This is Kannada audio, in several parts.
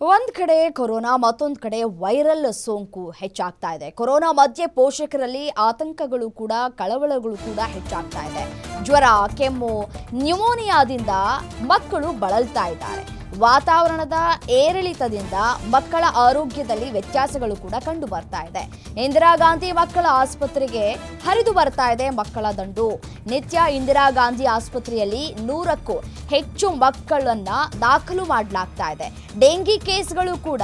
ಒಂದ್ ಕಡೆ ಕೊರೋನಾ ಮತ್ತೊಂದು ಕಡೆ ವೈರಲ್ ಸೋಂಕು ಹೆಚ್ಚಾಗ್ತಾ ಇದೆ. ಕೊರೋನಾ ಮಧ್ಯೆ ಪೋಷಕರಲ್ಲಿ ಆತಂಕಗಳು ಕೂಡ, ಕಳವಳಗಳು ಕೂಡ ಹೆಚ್ಚಾಗ್ತಾ ಇದೆ. ಜ್ವರ, ಕೆಮ್ಮು, ನ್ಯೂಮೋನಿಯಾದಿಂದ ಮಕ್ಕಳು ಬಳಲ್ತಾ ಇದ್ದಾರೆ. ವಾತಾವರಣದ ಏರಿಳಿತದಿಂದ ಮಕ್ಕಳ ಆರೋಗ್ಯದಲ್ಲಿ ವ್ಯತ್ಯಾಸಗಳು ಕೂಡ ಕಂಡು ಬರ್ತಾ ಇದೆ. ಇಂದಿರಾ ಗಾಂಧಿ ಮಕ್ಕಳ ಆಸ್ಪತ್ರೆಗೆ ಹರಿದು ಬರ್ತಾ ಇದೆ ಮಕ್ಕಳ ದಂಡು. ನಿತ್ಯ ಇಂದಿರಾ ಗಾಂಧಿ ಆಸ್ಪತ್ರೆಯಲ್ಲಿ ನೂರಕ್ಕೂ ಹೆಚ್ಚು ಮಕ್ಕಳನ್ನ ದಾಖಲು ಮಾಡಲಾಗ್ತಾ ಇದೆ. ಡೆಂಗಿ ಕೇಸ್ಗಳು ಕೂಡ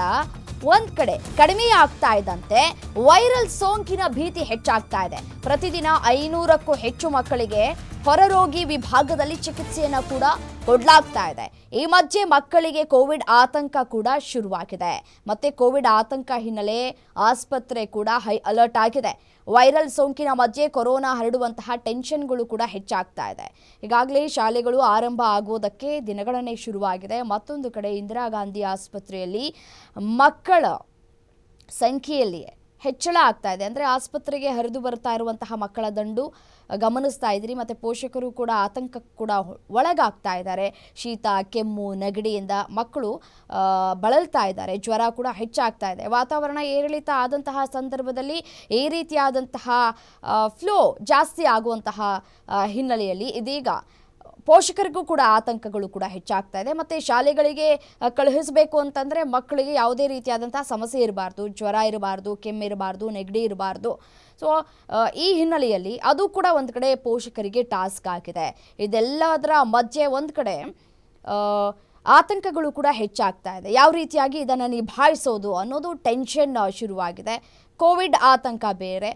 ಒಂದ್ ಕಡೆ ಕಡಿಮೆ ಆಗ್ತಾ ಇದ್ದಂತೆ ವೈರಲ್ ಸೋಂಕಿನ ಭೀತಿ ಹೆಚ್ಚಾಗ್ತಾ ಇದೆ. ಪ್ರತಿದಿನ ಐನೂರಕ್ಕೂ ಹೆಚ್ಚು ಮಕ್ಕಳಿಗೆ ಹೊರರೋಗಿ ವಿಭಾಗದಲ್ಲಿ ಚಿಕಿತ್ಸೆಯನ್ನು ಕೂಡ ಕೊಡಲಾಗ್ತಾ ಇದೆ. ಈ ಮಧ್ಯೆ ಮಕ್ಕಳಿಗೆ ಕೋವಿಡ್ ಆತಂಕ ಕೂಡ ಶುರುವಾಗಿದೆ. ಮತ್ತೆ ಕೋವಿಡ್ ಆತಂಕ ಹಿನ್ನೆಲೆ ಆಸ್ಪತ್ರೆ ಕೂಡ ಹೈ ಅಲರ್ಟ್ ಆಗಿದೆ. ವೈರಲ್ ಸೋಂಕಿನ ಮಧ್ಯೆ ಕೊರೋನಾ ಹರಡುವಂತಹ ಟೆನ್ಷನ್ಗಳು ಕೂಡ ಹೆಚ್ಚಾಗ್ತಾ ಇದೆ. ಈಗಾಗಲೇ ಶಾಲೆಗಳು ಆರಂಭ ಆಗುವುದಕ್ಕೆ ದಿನಗಳನ್ನೇ ಶುರುವಾಗಿದೆ. ಮತ್ತೊಂದು ಕಡೆ ಇಂದಿರಾ ಗಾಂಧಿ ಆಸ್ಪತ್ರೆಯಲ್ಲಿ ಮಕ್ಕಳ ಸಂಖ್ಯೆಯಲ್ಲಿ ಹೆಚ್ಚಳ ಆಗ್ತಾ ಇದೆ. ಅಂದರೆ ಆಸ್ಪತ್ರೆಗೆ ಹರಿದು ಬರ್ತಾ ಇರುವಂತಹ ಮಕ್ಕಳ ದಂಡು ಗಮನಿಸ್ತಾ ಇದ್ದೀರಿ. ಮತ್ತು ಪೋಷಕರು ಕೂಡ ಆತಂಕ ಕೂಡ ಒಳಗಾಗ್ತಾ ಇದ್ದಾರೆ. ಶೀತ, ಕೆಮ್ಮು, ನೆಗಡಿಯಿಂದ ಮಕ್ಕಳು ಬಳಲ್ತಾ ಇದ್ದಾರೆ. ಜ್ವರ ಕೂಡ ಹೆಚ್ಚಾಗ್ತಾ ಇದೆ. ವಾತಾವರಣ ಏರಿಳಿತ ಆದಂತಹ ಸಂದರ್ಭದಲ್ಲಿ ಈ ರೀತಿಯಾದಂತಹ ಫ್ಲೋ ಜಾಸ್ತಿ ಆಗುವಂತಹ ಹಿನ್ನೆಲೆಯಲ್ಲಿ ಇದೀಗ ಪೋಷಕರಿಗೂ ಕೂಡ ಆತಂಕಗಳು ಕೂಡ ಹೆಚ್ಚಾಗ್ತಾ ಇದೆ. ಮತ್ತು ಶಾಲೆಗಳಿಗೆ ಕಳುಹಿಸಬೇಕು ಅಂತಂದರೆ ಮಕ್ಕಳಿಗೆ ಯಾವುದೇ ರೀತಿಯಾದಂಥ ಸಮಸ್ಯೆ ಇರಬಾರ್ದು. ಜ್ವರ ಇರಬಾರ್ದು ಕೆಮ್ಮಿರಬಾರ್ದು ನೆಗಡಿ ಇರಬಾರ್ದು. ಸೊ ಈ ಹಿನ್ನೆಲೆಯಲ್ಲಿ ಅದು ಕೂಡ ಒಂದು ಕಡೆ ಪೋಷಕರಿಗೆ ಟಾಸ್ಕ್ ಆಗಿದೆ. ಇದೆಲ್ಲದರ ಮಧ್ಯೆ ಒಂದು ಕಡೆ ಆತಂಕಗಳು ಕೂಡ ಹೆಚ್ಚಾಗ್ತಾ ಇದೆ. ಯಾವ ರೀತಿಯಾಗಿ ಇದನ್ನು ನಿಭಾಯಿಸೋದು ಅನ್ನೋದು ಟೆನ್ಷನ್ ಶುರುವಾಗಿದೆ. ಕೋವಿಡ್ ಆತಂಕ ಬೇರೆ.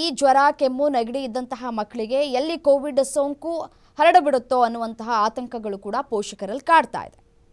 ಈ ಜ್ವರ, ಕೆಮ್ಮು, ನೆಗಡಿ ಇದ್ದಂತಹ ಮಕ್ಕಳಿಗೆ ಎಲ್ಲಿ ಕೋವಿಡ್ ಸೋಂಕು ಹರಡಬಿಡುತ್ತೋ ಅನ್ನುವಂತಹ ಆತಂಕಗಳು ಕೂಡ ಪೋಷಕರಲ್ಲಿ ಕಾಡ್ತಾ ಇದೆ.